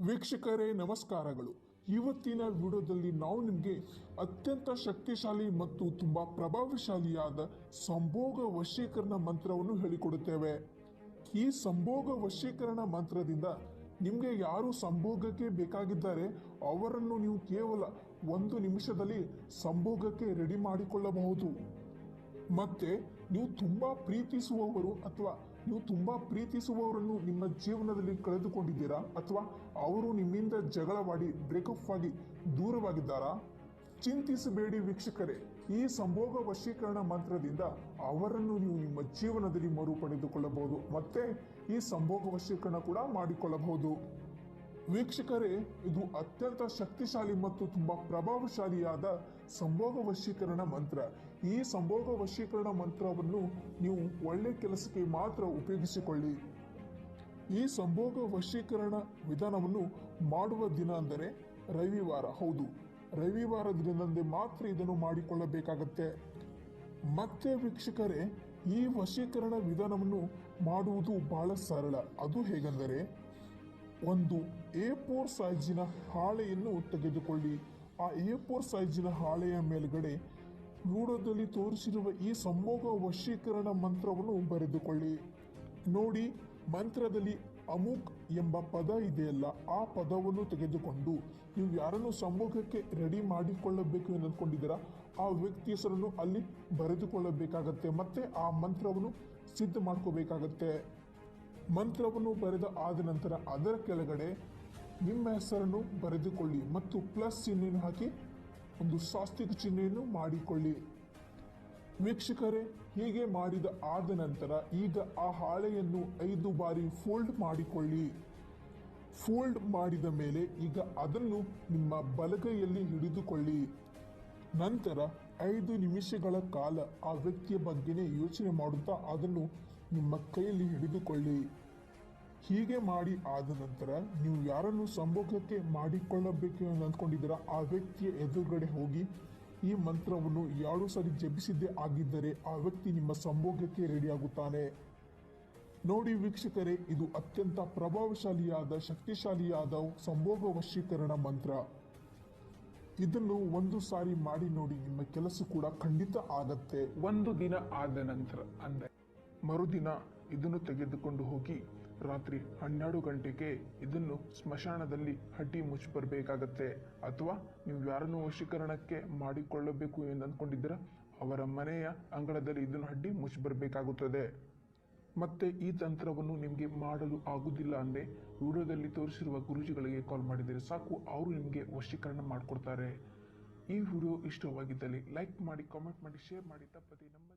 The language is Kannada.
ವೀಕ್ಷಕರೇ, ನಮಸ್ಕಾರಗಳು. ಇವತ್ತಿನ ವಿಡಿಯೋದಲ್ಲಿ ನಾವು ನಿಮಗೆ ಅತ್ಯಂತ ಶಕ್ತಿಶಾಲಿ ಮತ್ತು ತುಂಬ ಪ್ರಭಾವಶಾಲಿಯಾದ ಸಂಭೋಗ ವಶೀಕರಣ ಮಂತ್ರವನ್ನು ಹೇಳಿಕೊಡುತ್ತೇವೆ. ಈ ಸಂಭೋಗ ವಶೀಕರಣ ಮಂತ್ರದಿಂದ ನಿಮಗೆ ಯಾರು ಸಂಭೋಗಕ್ಕೆ ಬೇಕಾಗಿದ್ದಾರೆ, ಅವರನ್ನು ನೀವು ಕೇವಲ ಒಂದು ನಿಮಿಷದಲ್ಲಿ ಸಂಭೋಗಕ್ಕೆ ರೆಡಿ ಮಾಡಿಕೊಳ್ಳಬಹುದು. ಮತ್ತೆ, ನೀವು ತುಂಬಾ ಪ್ರೀತಿಸುವವರು ಅಥವಾ ನೀವು ತುಂಬ ಪ್ರೀತಿಸುವವರನ್ನು ನಿಮ್ಮ ಜೀವನದಲ್ಲಿ ಕಳೆದುಕೊಂಡಿದ್ದೀರಾ? ಅಥವಾ ಅವರು ನಿಮ್ಮಿಂದ ಜಗಳವಾಡಿ ಬ್ರೇಕಪ್ ಆಗಿ ದೂರವಾಗಿದ್ದಾರಾ? ಚಿಂತಿಸಬೇಡಿ ವೀಕ್ಷಕರೇ, ಈ ಸಂಭೋಗ ವಶೀಕರಣ ಮಂತ್ರದಿಂದ ಅವರನ್ನು ನೀವು ನಿಮ್ಮ ಜೀವನದಲ್ಲಿ ಮರುಪಡೆದುಕೊಳ್ಳಬಹುದು, ಮತ್ತೆ ಈ ಸಂಭೋಗ ವಶೀಕರಣ ಕೂಡ ಮಾಡಿಕೊಳ್ಳಬಹುದು. ವೀಕ್ಷಕರೇ, ಇದು ಅತ್ಯಂತ ಶಕ್ತಿಶಾಲಿ ಮತ್ತು ತುಂಬಾ ಪ್ರಭಾವಶಾಲಿಯಾದ ಸಂಭೋಗ ವಶೀಕರಣ ಮಂತ್ರ. ಈ ಸಂಭೋಗ ವಶೀಕರಣ ಮಂತ್ರವನ್ನು ನೀವು ಒಳ್ಳೆ ಕೆಲಸಕ್ಕೆ ಮಾತ್ರ ಉಪಯೋಗಿಸಿಕೊಳ್ಳಿ. ಈ ಸಂಭೋಗ ವಶೀಕರಣ ವಿಧಾನವನ್ನು ಮಾಡುವ ದಿನ ಅಂದರೆ ರವಿವಾರ. ಹೌದು, ರವಿವಾರ ದಿನದಂದೇ ಮಾತ್ರ ಇದನ್ನು ಮಾಡಿಕೊಳ್ಳಬೇಕಾಗತ್ತೆ. ಮತ್ತೆ ವೀಕ್ಷಕರೇ, ಈ ವಶೀಕರಣ ವಿಧಾನವನ್ನು ಮಾಡುವುದು ಬಹಳ ಸರಳ. ಅದು ಹೇಗೆಂದರೆ ಒಂದು ಎ ಫೋರ್ ಸೈಜಿನ ಹಾಳೆಯನ್ನು ತೆಗೆದುಕೊಳ್ಳಿ. ಆ ಎ ಫೋರ್ ಸೈಜಿನ ಹಾಳೆಯ ಮೇಲ್ಗಡೆ ವಿಡಿಯೋದಲ್ಲಿ ತೋರಿಸಿರುವ ಈ ಸಂಭೋಗ ವಶೀಕರಣ ಮಂತ್ರವನ್ನು ಬರೆದುಕೊಳ್ಳಿ. ನೋಡಿ, ಮಂತ್ರದಲ್ಲಿ ಅಮುಕ್ ಎಂಬ ಪದ ಇದೆಯಲ್ಲ, ಆ ಪದವನ್ನು ತೆಗೆದುಕೊಂಡು ನೀವು ಯಾರನ್ನು ಸಂಭೋಗಕ್ಕೆ ರೆಡಿ ಮಾಡಿಕೊಳ್ಳಬೇಕು ಎಂದು ಅಂದ್ಕೊಂಡಿದ್ದೀರಾ, ಆ ವ್ಯಕ್ತಿ ಹೆಸರನ್ನು ಅಲ್ಲಿ ಬರೆದುಕೊಳ್ಳಬೇಕಾಗತ್ತೆ, ಮತ್ತೆ ಆ ಮಂತ್ರವನ್ನು ಸಿದ್ಧ ಮಾಡ್ಕೋಬೇಕಾಗತ್ತೆ. ಮಂತ್ರವನ್ನು ಬರೆದ ಆದ ನಂತರ ಅದರ ಕೆಳಗಡೆ ನಿಮ್ಮ ಹೆಸರನ್ನು ಬರೆದುಕೊಳ್ಳಿ ಮತ್ತು ಪ್ಲಸ್ ಚಿಹ್ನೆಯನ್ನು ಹಾಕಿ ಒಂದು ಸಾಸ್ತಿಕ ಚಿಹ್ನೆಯನ್ನು ಮಾಡಿಕೊಳ್ಳಿ. ವೀಕ್ಷಕರೇ, ಹೀಗೆ ಮಾಡಿದ ಆದ ನಂತರ ಈಗ ಆ ಹಾಳೆಯನ್ನು ಐದು ಬಾರಿ ಫೋಲ್ಡ್ ಮಾಡಿಕೊಳ್ಳಿ. ಫೋಲ್ಡ್ ಮಾಡಿದ ಮೇಲೆ ಈಗ ಅದನ್ನು ನಿಮ್ಮ ಬಲಗೈಯಲ್ಲಿ ಹಿಡಿದುಕೊಳ್ಳಿ. ನಂತರ ಐದು ನಿಮಿಷಗಳ ಕಾಲ ಆ ವ್ಯಕ್ತಿಯ ಬಗ್ಗೆನೇ ಯೋಚನೆ ಮಾಡುತ್ತಾ ಅದನ್ನು ನಿಮ್ಮ ಕೈಯಲ್ಲಿ ಹಿಡಿದುಕೊಳ್ಳಿ. ಹೀಗೆ ಮಾಡಿ ಆದ ನಂತರ ನೀವು ಯಾರನ್ನು ಸಂಭೋಗಕ್ಕೆ ಮಾಡಿಕೊಳ್ಳಬೇಕು ಎಂದು ಅಂದ್ಕೊಂಡಿದ್ದೀರಾ? ಆ ವ್ಯಕ್ತಿಯ ಎದುರುಗಡೆ ಹೋಗಿ ಈ ಮಂತ್ರವನ್ನು ಎರಡು ಸಾರಿ ಜಪಿಸಿದ್ದೇ ಆಗಿದ್ದರೆ ಆ ವ್ಯಕ್ತಿ ನಿಮ್ಮ ಸಂಭೋಗಕ್ಕೆ ರೆಡಿಯಾಗುತ್ತಾನೆ. ನೋಡಿ ವೀಕ್ಷಕರೇ, ಇದು ಅತ್ಯಂತ ಪ್ರಭಾವಶಾಲಿಯಾದ, ಶಕ್ತಿಶಾಲಿಯಾದ ಸಂಭೋಗ ವಶೀಕರಣ ಮಂತ್ರ. ಇದನ್ನು ಒಂದು ಸಾರಿ ಮಾಡಿ ನೋಡಿ ನಿಮ್ಮ ಕೆಲಸ ಕೂಡ ಖಂಡಿತ ಆಗತ್ತೆ. ಒಂದು ದಿನ ಆದ ನಂತರ ಅಂದರೆ ಮರುದಿನ ಇದನ್ನು ತೆಗೆದುಕೊಂಡು ಹೋಗಿ ರಾತ್ರಿ ಹನ್ನೆರಡು ಗಂಟೆಗೆ ಇದನ್ನು ಸ್ಮಶಾನದಲ್ಲಿ ಹಟ್ಟಿ ಮುಚ್ಚಿ ಬರಬೇಕಾಗತ್ತೆ. ಅಥವಾ ನೀವು ಯಾರನ್ನು ವಶೀಕರಣಕ್ಕೆ ಮಾಡಿಕೊಳ್ಳಬೇಕು ಎಂದು ಅಂದ್ಕೊಂಡಿದ್ದೀರಾ, ಅವರ ಮನೆಯ ಅಂಗಳದಲ್ಲಿ ಇದನ್ನು ಹಡ್ಡಿ ಮುಚ್ಚಿ ಬರಬೇಕಾಗುತ್ತದೆ. ಮತ್ತೆ ಈ ತಂತ್ರವನ್ನು ನಿಮಗೆ ಮಾಡಲು ಆಗುವುದಿಲ್ಲ ಅಂದರೆ ವಿಡಿಯೋದಲ್ಲಿ ತೋರಿಸಿರುವ ಗುರುಜಿಗಳಿಗೆ ಕಾಲ್ ಮಾಡಿದರೆ ಸಾಕು, ಅವರು ನಿಮಗೆ ವಶೀಕರಣ ಮಾಡಿಕೊಡ್ತಾರೆ. ಈ ವಿಡಿಯೋ ಇಷ್ಟವಾಗಿದ್ದಲ್ಲಿ ಲೈಕ್ ಮಾಡಿ ಕಾಮೆಂಟ್ ಮಾಡಿ ಶೇರ್ ಮಾಡಿ, ತಪ್ಪದೆ ನಮ್ಮ